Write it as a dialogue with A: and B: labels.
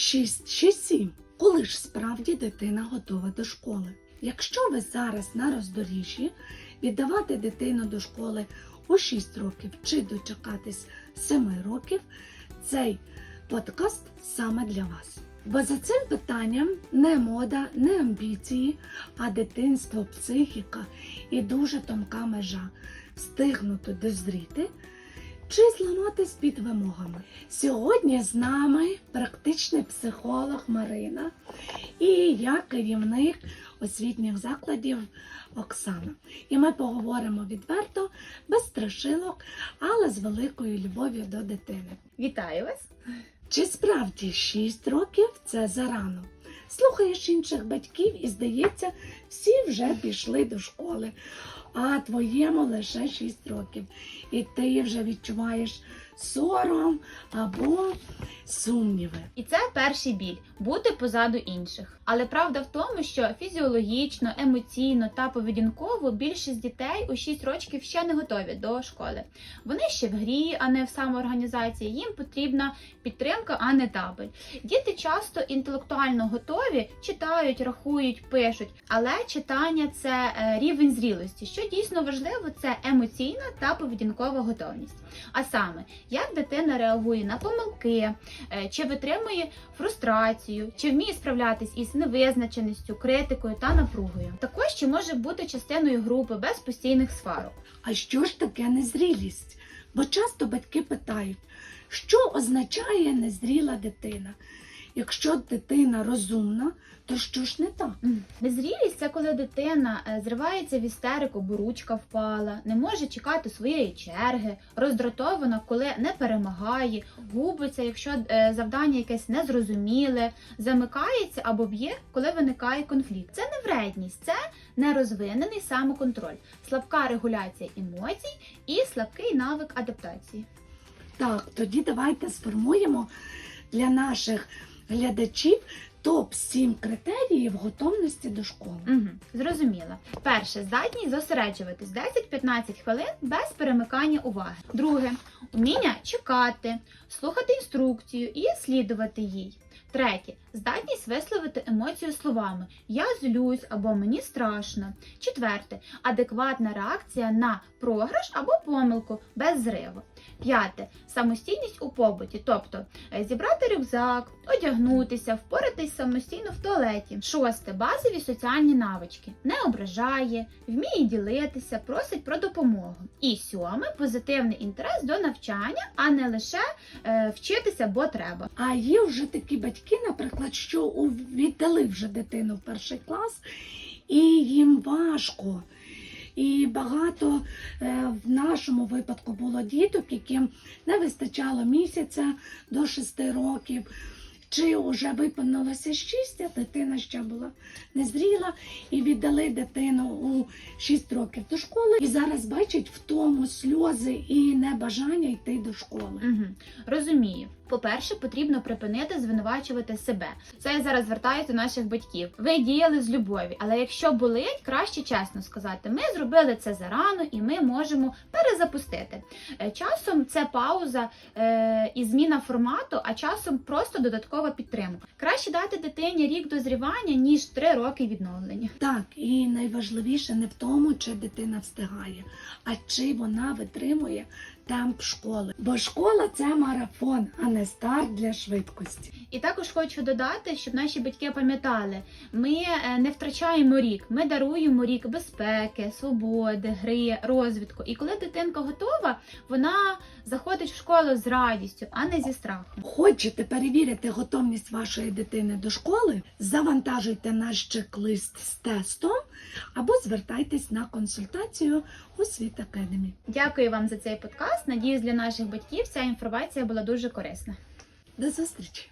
A: 6 чи 7. Коли ж справді дитина готова до школи? Якщо ви зараз на роздоріжжі, віддавати дитину до школи у 6 років чи дочекатись 7 років, цей подкаст саме для вас. Бо за цим питанням не мода, не амбіції, а дитинство, психіка і дуже тонка межа встигнути дозріти чи зламатись під вимогами. Сьогодні з нами практичний психолог Марина і я керівник освітніх закладів Оксана. І ми поговоримо відверто, без страшилок, але з великою любов'ю до дитини.
B: Вітаю вас!
A: Чи справді 6 років це зарано? Слухаєш інших батьків і здається, всі вже пішли до школи, а твоєму лише 6 років. І ти вже відчуваєш сором або сумніви.
B: І це перший біль бути позаду інших. Але правда в тому, що фізіологічно, емоційно та поведінково більшість дітей у 6 років ще не готові до школи. Вони ще в грі, а не в самоорганізації. Їм потрібна підтримка, а не табель. Діти часто інтелектуально готові, читають, рахують, пишуть. Але читання це е, рівень зрілості. Що дійсно важливо, це емоційна та поведінкова готовність. А саме, як дитина реагує на помилки, е, чи витримує фрустрацію, чи вміє справлятись із невизначеністю, критикою та напругою. Також чи може бути частиною групи без постійних сварок.
A: А що ж таке незрілість? Бо часто батьки питають, що означає незріла дитина? Якщо дитина розумна, то що ж не так?
B: Незрілість це коли дитина е, зривається в істерику, бо ручка впала, не може чекати своєї черги, роздратована, коли не перемагає, губиться, якщо е, завдання якесь незрозуміле, замикається або б'є, коли виникає конфлікт. Це не вредність, це нерозвинений самоконтроль, слабка регуляція емоцій і слабкий навик адаптації.
A: Так, тоді давайте сформуємо для наших глядачів топ-7 критеріїв готовності до школи.
B: Угу, зрозуміла. Перше, здатність зосереджуватись 10-15 хвилин без перемикання уваги. Друге, уміння чекати, слухати інструкцію і слідувати їй. Третє здатність висловити емоцію словами Я злюсь або мені страшно. Четверте адекватна реакція на програш або помилку без зриву. П'яте самостійність у побуті, тобто е, зібрати рюкзак, одягнутися, впоратись самостійно в туалеті. Шосте базові соціальні навички. Не ображає, вміє ділитися, просить про допомогу. І сьоме позитивний інтерес до навчання, а не лише е, вчитися, бо треба.
A: А є вже такі батьки, наприклад, що віддали вже дитину в перший клас, і їм важко. І багато е, в нашому випадку було діток, яким не вистачало місяця до 6 років. Чи вже виповнилося 6, а дитина ще була незріла, і віддали дитину у 6 років до школи. І зараз бачать в тому сльози і небажання йти до школи.
B: Угу. Розумію. По-перше, потрібно припинити звинувачувати себе. Це я зараз звертаюся до наших батьків. Ви діяли з любові, але якщо болить, краще чесно сказати, ми зробили це зарано і ми можемо перезапустити. Е, Часом це пауза е, і зміна формату, а часом просто додаткова підтримка. Краще дати дитині рік дозрівання, ніж три роки відновлення.
A: Так, і найважливіше не в тому, чи дитина встигає, а чи вона витримує темп школи. Бо школа це марафон, а не старт для швидкості.
B: І також хочу додати, щоб наші батьки пам'ятали, ми е, не втрачаємо рік, ми даруємо рік безпеки, свободи, гри, розвитку. І коли дитинка готова, вона заходить в школу з радістю, а не зі страхом.
A: Хочете перевірити готовність вашої дитини до школи? Завантажуйте наш чек-лист з тестом або звертайтесь на консультацію у Світ Академі.
B: Дякую вам за цей подкаст. Надіюсь, для наших батьків ця інформація була дуже корисна.
A: До зустрічі!